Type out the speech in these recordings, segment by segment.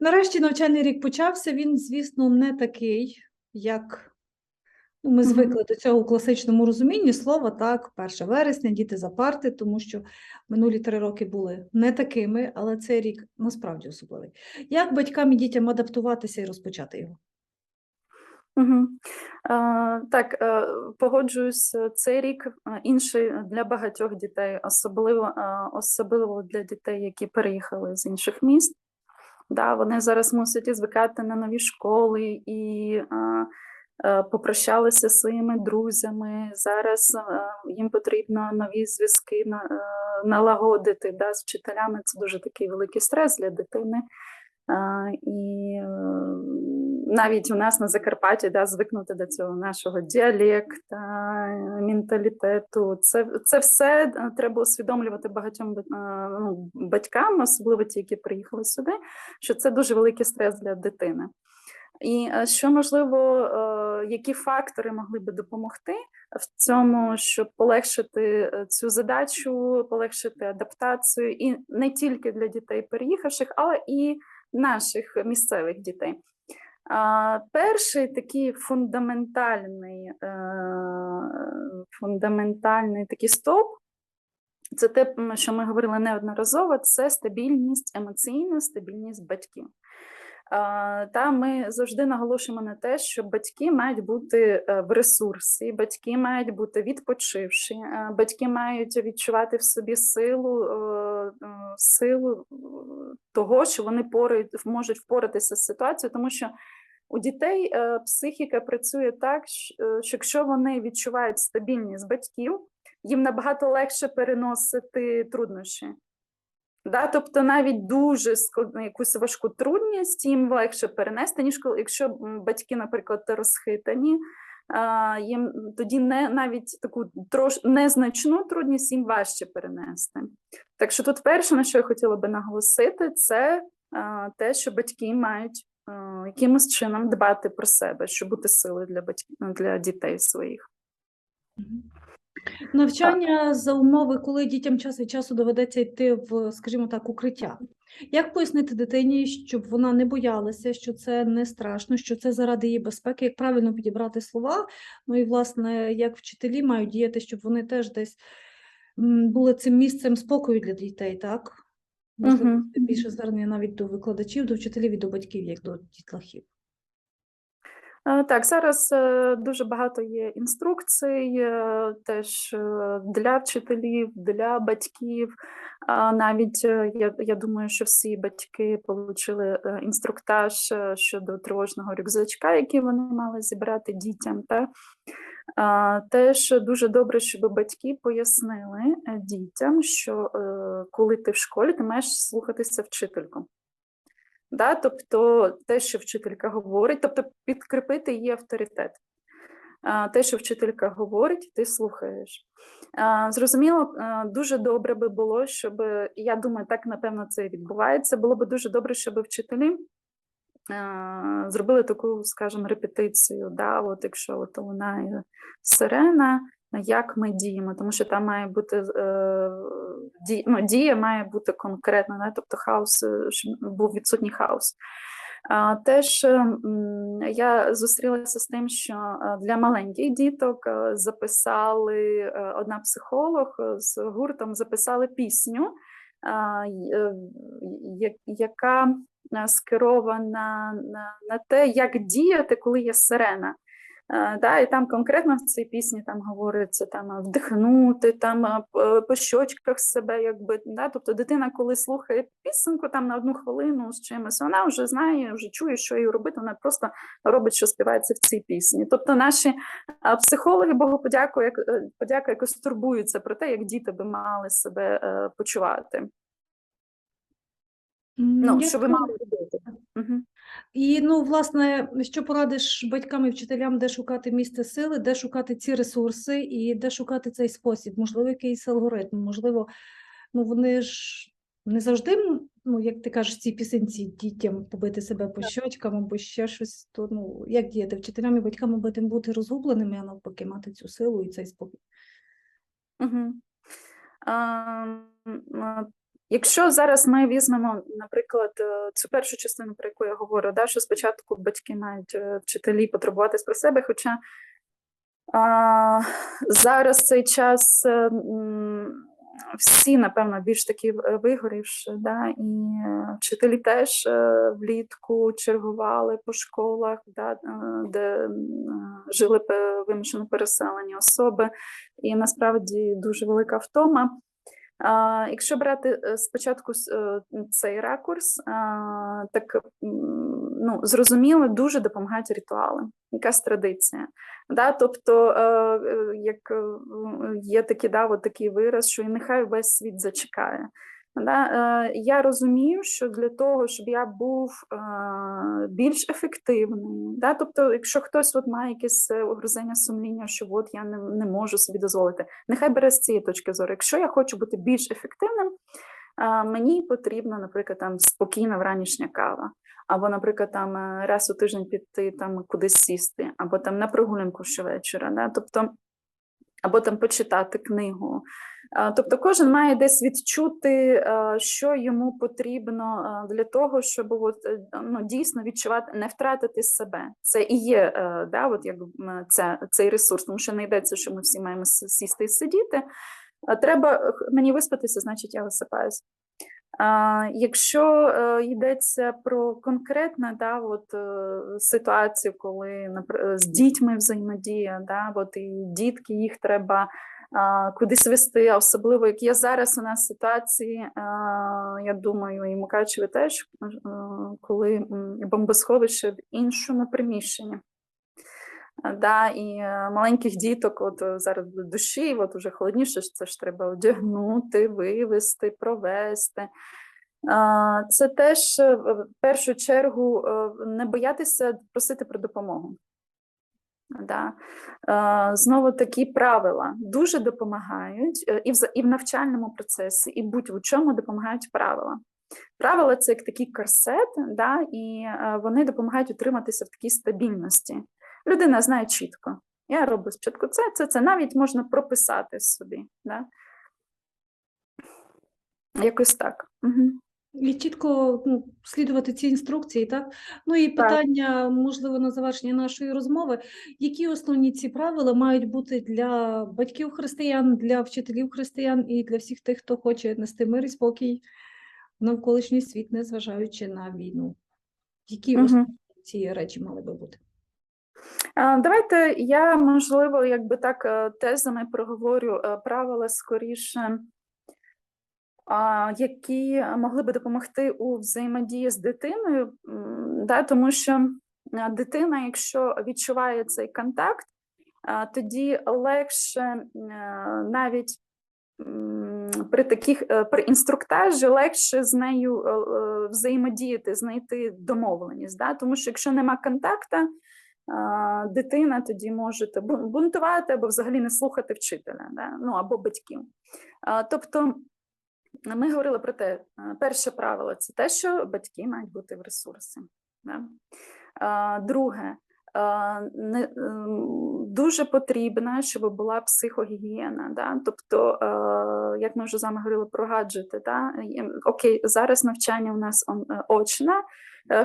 Нарешті навчальний рік почався. Він, звісно, не такий, як ну, ми звикли до цього у класичному розумінні слова, так, 1 вересня, діти за парти, тому що минулі три роки були не такими, але цей рік насправді особливий. Як батькам і дітям адаптуватися і розпочати його? Угу. Так, е, погоджуюсь, цей рік е, інший для багатьох дітей, особливо, е, особливо для дітей, які переїхали з інших міст. Да, вони зараз мусять звикати на нові школи і а, а, попрощалися з своїми друзями. Зараз а, їм потрібно нові зв'язки на, а, налагодити да, з вчителями. Це дуже такий великий стрес для дитини. А, І е, навіть у нас на Закарпатті да, звикнути до цього нашого діалекта, менталітету. Це, це все е, треба усвідомлювати багатьом е, ну, батькам, особливо ті, які приїхали сюди, що це дуже великий стрес для дитини. І е, що можливо, які фактори могли би допомогти в цьому, щоб полегшити цю задачу, полегшити адаптацію, і не тільки для дітей переїхавших, але і наших місцевих дітей. Перший такий фундаментальний, е, фундаментальний такий стоп. Це те, що ми говорили неодноразово, це стабільність, емоційна стабільність батьків. Та ми завжди наголошуємо на те, що батьки мають бути е, в ресурсі, батьки мають бути відпочивші, е, батьки мають відчувати в собі силу, е, силу того, що вони порають, можуть впоратися з ситуацією, тому що у дітей психіка працює так, що якщо вони відчувають стабільність батьків, їм набагато легше переносити труднощі. Да, тобто навіть дуже складну якусь важку трудність їм легше перенести, ніж коли якщо батьки, наприклад, розхитані, їм тоді не навіть таку трош незначну трудність їм важче перенести. Так що тут перше, на що я хотіла би наголосити, це те, що батьки мають якимось чином дбати про себе, щоб бути силою для батьків для дітей своїх. Навчання за умови, коли дітям час від часу доведеться йти в, скажімо так, укриття. Як пояснити дитині, щоб вона не боялася, що це не страшно, що це заради її безпеки, як правильно підібрати слова? Ну і, власне, як вчителі мають діяти, щоб вони теж десь були цим місцем спокою для дітей, так? Можливо, це більше звернення навіть до викладачів, до вчителів і до батьків, як до дітлахів. Е, Так, зараз е, дуже багато є інструкцій, е, теж для вчителів, для батьків. Навіть я, я думаю, що всі батьки отримали інструктаж щодо тривожного рюкзачка, який вони мали зібрати дітям. Та? Теж дуже добре, щоб батьки пояснили дітям, що коли ти в школі, ти маєш слухатися вчительку. Да? Тобто те, що вчителька говорить, тобто підкріпити її авторитет. Те, що вчителька говорить, ти слухаєш. Зрозуміло, дуже добре би було, щоб я думаю, так напевно це і відбувається. Було би дуже добре, щоб вчителі зробили таку, скажімо, репетицію. Да? От якщо от лунає сирена, як ми діємо, тому що там має бути е, ді, ну, дія має бути конкретна, да? тобто хаос, е, щоб був відсутній хаос. Теж е, я зустрілася з тим, що для маленьких діток записали одна психолог з гуртом записали пісню, яка скерована на, на те, як діяти, коли є сирена. Е, Да, і там конкретно в цій пісні там говориться там вдихнути, там е, по щочках себе, якби да, тобто дитина, коли слухає пісеньку там на одну хвилину з чимось, вона вже знає, вже чує, що їй робити. Вона просто робить, що співається в цій пісні. Тобто, наші психологи Богу подяку, як е, подяка, якось турбуються про те, як діти би мали себе почувати. Ну, що ви мали робити. Угу. І ну, власне, що порадиш батькам і вчителям, де шукати місце сили, де шукати ці ресурси і де шукати цей спосіб, можливо, якийсь алгоритм, можливо, ну вони ж не завжди, ну як ти кажеш, ці пісенці дітям побити себе по щочкам або ще щось, то ну як діяти вчителям і батькам, аби тим бути розгубленими, а навпаки, мати цю силу і цей спокій. Угу. Якщо зараз ми візьмемо, наприклад, е, цю першу частину, про яку я говорю, да, що спочатку батьки мають е, вчителі потребуватись про себе, хоча а, зараз цей час е, всі, напевно, більш такі в- вигорівші, да, і вчителі теж влітку чергували по школах, да, де жили вимушено переселені особи, і насправді дуже велика втома. Якщо брати е, спочатку е, цей ракурс, так ну, зрозуміло, дуже допомагають ритуали, якась традиція. Да? Тобто, е, як є такий, да, такий вираз, що і нехай весь світ зачекає. Е, Я розумію, що для того, щоб я був е, більш ефективним, да? тобто, якщо хтось от має якесь е, угризення сумління, що от я не, не можу собі дозволити, нехай бере з цієї точки зору. Якщо я хочу бути більш ефективним, мені потрібна, наприклад, там спокійна вранішня кава, або, наприклад, там е, раз у тиждень піти там кудись сісти, або там на прогулянку щовечора. Да? Тобто, або там почитати книгу. Тобто кожен має десь відчути, е, що йому потрібно е, для того, щоб от, е, ну, дійсно відчувати, не втратити себе. Це і є да, от, як, це, цей ресурс, тому що не йдеться, що ми всі маємо сісти і сидіти. Треба мені виспатися, значить я висипаюсь. Якщо е, йдеться про конкретне да, е, ситуацію, коли з дітьми взаємодія, да, от, і дітки їх треба кудись вести, особливо як є зараз у нас ситуації, я думаю, і Мукачеві теж, е, коли бомбосховище в іншому приміщенні. А, Да, і е, маленьких діток, от е, зараз до душі, от уже холодніше, це ж треба одягнути, вивести, провести. Це теж е, в першу чергу е, не боятися просити про допомогу. Да. Е, Знову такі правила дуже допомагають е, і в, навчальному процесі, і будь-в чому допомагають правила. Правила це як такий корсет, да, і е, вони допомагають утриматися в такій стабільності. Людина знає чітко. Я роблю спочатку це, це, це навіть можна прописати собі. Да? Якось так. Угу. І чітко ну, слідувати ці інструкції, так? Ну і Так. питання, можливо, на завершення нашої розмови. Які основні ці правила мають бути для батьків християн, для вчителів християн і для всіх тих, хто хоче нести мир і спокій в навколишній світ, незважаючи на війну? Які Мгм. основні ці речі мали би бути? Давайте я, можливо, якби так е, тезами проговорю е, правила скоріше, які могли би допомогти у взаємодії з дитиною, да, тому що е, дитина, якщо відчуває цей контакт, тоді легше навіть при таких при інструктажі легше з нею взаємодіяти, знайти домовленість. Да? Тому що якщо нема контакту, дитина тоді може бунтувати або взагалі не слухати вчителя, да? ну або батьків. Тобто ми говорили про те, перше правило це те, що батьки мають бути в ресурсі. Да? Друге, не, ем, дуже потрібно, щоб була психогігієна. Да? Тобто, як ми вже з вами говорили про гаджети, да? Окей, зараз навчання у нас е, очне,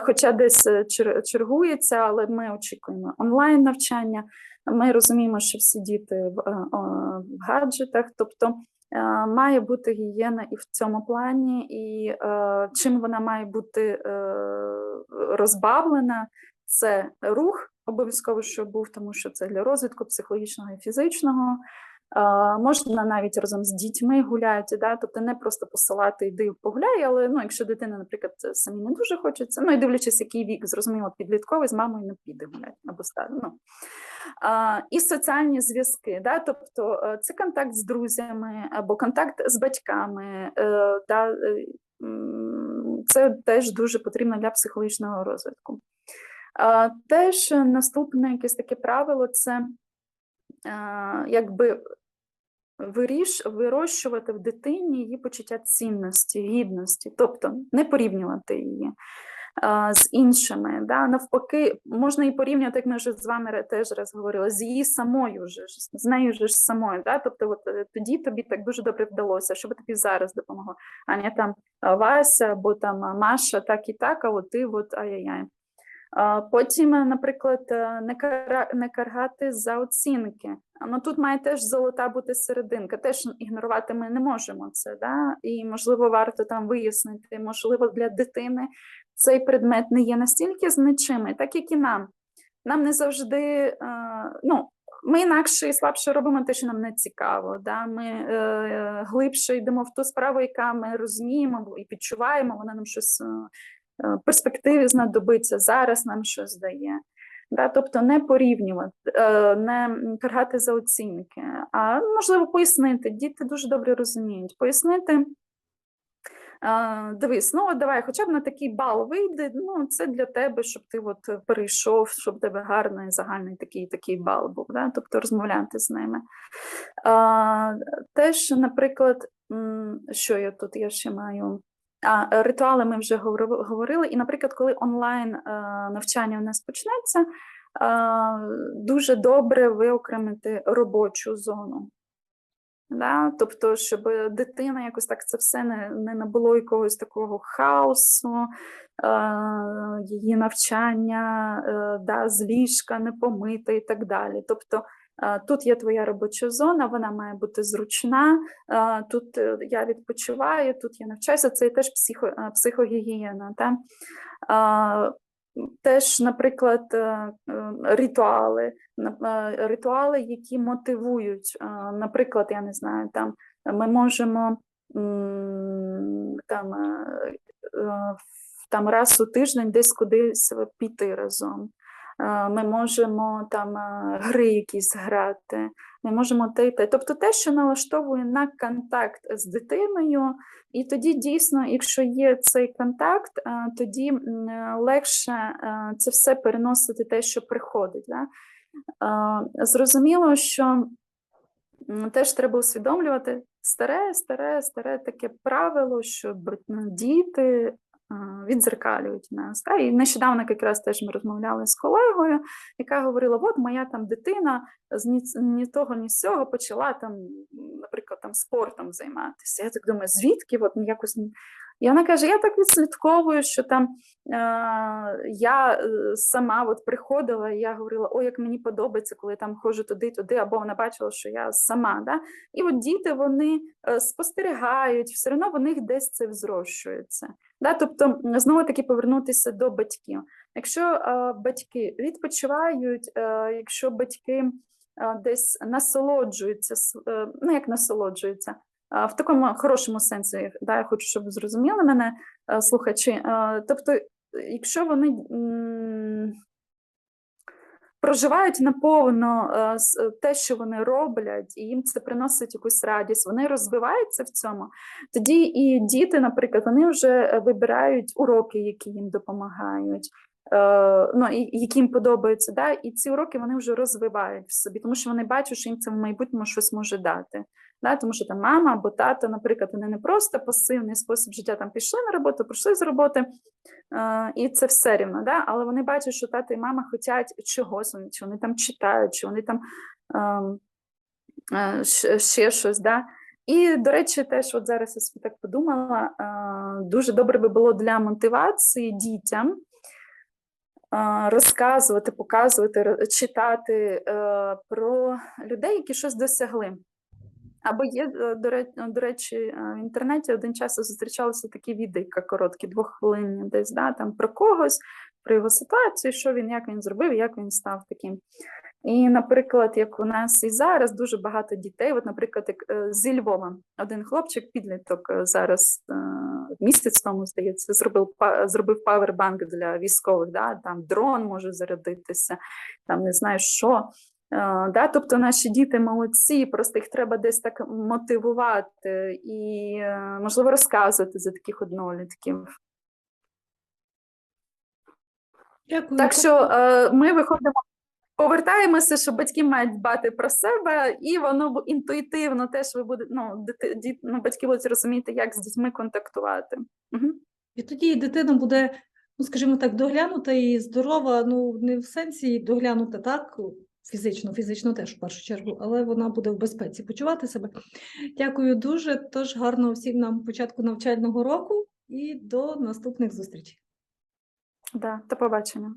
хоча десь е, чергується, але ми очікуємо онлайн навчання. Ми розуміємо, що всі діти в, е, в гаджетах, тобто е, має бути гігієна і в цьому плані, і е, чим вона має бути е, розбавлена, це рух обов'язково, щоб був, тому що це для розвитку психологічного і фізичного. Можна навіть разом з дітьми гуляти, да? тобто не просто посилати йди погуляй, але ну, якщо дитина, наприклад, самі не дуже хочеться, ну і дивлячись, який вік, зрозуміло, підлітковий з мамою не піде гуляти або стар, ну. І соціальні зв'язки, да? тобто е, це контакт з друзями або контакт з батьками. е, Да? е, Це теж дуже потрібно для психологічного розвитку. Теж наступне якесь таке правило це якби вирощувати в дитині її почуття цінності, гідності, тобто не порівнювати її. з іншими. Да? Навпаки, можна і порівняти, як ми вже з вами теж раз говорили, з її самою ж, з нею ж самою. Да? Тобто, от е, тоді тобі так дуже добре вдалося, що тобі зараз допомогло. А не там Вася або там Маша, так і так, а от ти от ай-яй-яй. Потім, е, наприклад, е, не, кара, не каргати за оцінки. Ну тут має теж золота бути серединка. Теж ігнорувати ми не можемо це. Да? І можливо, варто там вияснити, можливо, для дитини цей предмет не є настільки значимий, так як і нам. Нам не завжди, е, ну, ми інакше і слабше робимо те, що нам не цікаво. Да? Ми е, глибше йдемо в ту справу, яка ми розуміємо і відчуваємо, вона нам щось. Е, перспективі знадобиться, зараз нам щось дає. Да, тобто не порівнювати, е, не каргати за оцінки, а можливо пояснити. Діти дуже добре розуміють. Пояснити, е, дивись, ну от давай, хоча б на такий бал вийде. Ну, це для тебе, щоб ти от перейшов, щоб тебе гарний загальний такий такий бал був. Да? Тобто розмовляти з ними. Теж, наприклад, що я тут я ще маю. А, е, ритуали ми вже говорили. І, наприклад, коли онлайн е, навчання у нас почнеться, е, дуже добре виокремити робочу зону. Да? Тобто, щоб дитина якось так це все не, не набуло якогось такого хаосу, е, її навчання, е, да, з ліжка не помита і так далі. Тобто, тут є твоя робоча зона, вона має бути зручна, тут е, я відпочиваю, тут я навчаюся, це теж психо, е, психогігієна. Та? Теж, наприклад, е, ритуали, ритуали, які мотивують. Наприклад, я не знаю, там ми можемо там, там раз у тиждень десь кудись піти разом. Е, Ми можемо там е, гри якісь грати, ми можемо те те. Тобто те, що налаштовує на контакт з дитиною, і тоді дійсно, якщо є цей контакт, е, тоді легше це все переносити те, що приходить. Да? Зрозуміло, що теж треба усвідомлювати старе, старе, старе таке правило, що діти відзеркалюють нас. Та? І нещодавно якраз теж ми розмовляли з колегою, яка говорила: от моя там дитина з ні, ні того, ні з цього почала там, наприклад, там спортом займатися. Я так думаю, звідки? От ну, якось. І вона каже: я так відслідковую, що там е, я е, сама от приходила, і я говорила, о, як мені подобається, коли там ходжу туди, туди, або вона бачила, що я сама. Да? І от діти вони е, спостерігають, все одно в них десь це взрощується. Да? Тобто, знову таки повернутися до батьків. Якщо е, батьки відпочивають, е, якщо батьки е, десь насолоджуються, ну як насолоджуються, в такому хорошому сенсі, да, я хочу, щоб ви зрозуміли мене, е, слухачі. Е, Тобто, якщо вони проживають наповно е, те, що вони роблять, і їм це приносить якусь радість, вони розвиваються в цьому, тоді і діти, наприклад, вони вже вибирають уроки, які їм допомагають. Ну, і які їм подобаються, да? і ці уроки вони вже розвивають в собі, тому що вони бачать, що їм це в майбутньому щось може дати. Да? Тому що там мама або тато, наприклад, вони не просто пасивний спосіб життя, там пішли на роботу, прийшли з роботи, е, і це все рівно, да? але вони бачать, що тато і мама хочуть чогось, вони- чи вони там читають, чи вони там ем, е, ще, ще щось. Да? І, до речі, теж от зараз я так подумала, е, дуже добре би було для мотивації дітям е, розказувати, показувати, читати е, про людей, які щось досягли. Або є, е, до речі, до речі, е, в інтернеті один час зустрічалися такі відео, короткі, двоххвилинні, десь да, там про когось, про його ситуацію, що він, як він зробив, як він став таким. І, наприклад, як у нас і зараз дуже багато дітей, от, наприклад, як, е, зі Львова, один хлопчик, підліток е, зараз е, місяць тому, здається, зробив зробив павербанк для військових, да, там дрон може зарядитися, там не знаю що. Е, Да, тобто наші діти молодці, просто їх треба десь так мотивувати і, е, можливо, розказувати за таких однолітків. Дякую. Так що е, ми виходимо, повертаємося, що батьки мають дбати про себе, і воно інтуїтивно теж ви будете, ну, дити, діт, ну, батьки будуть розуміти, як з дітьми контактувати. Угу. І тоді дитина буде ну скажімо так, доглянута і здорова, ну не в сенсі доглянута так. Фізично, фізично теж в першу чергу, але вона буде в безпеці почувати себе. Дякую дуже. Тож гарного всім нам початку навчального року і до наступних зустрічей. Да, до побачення.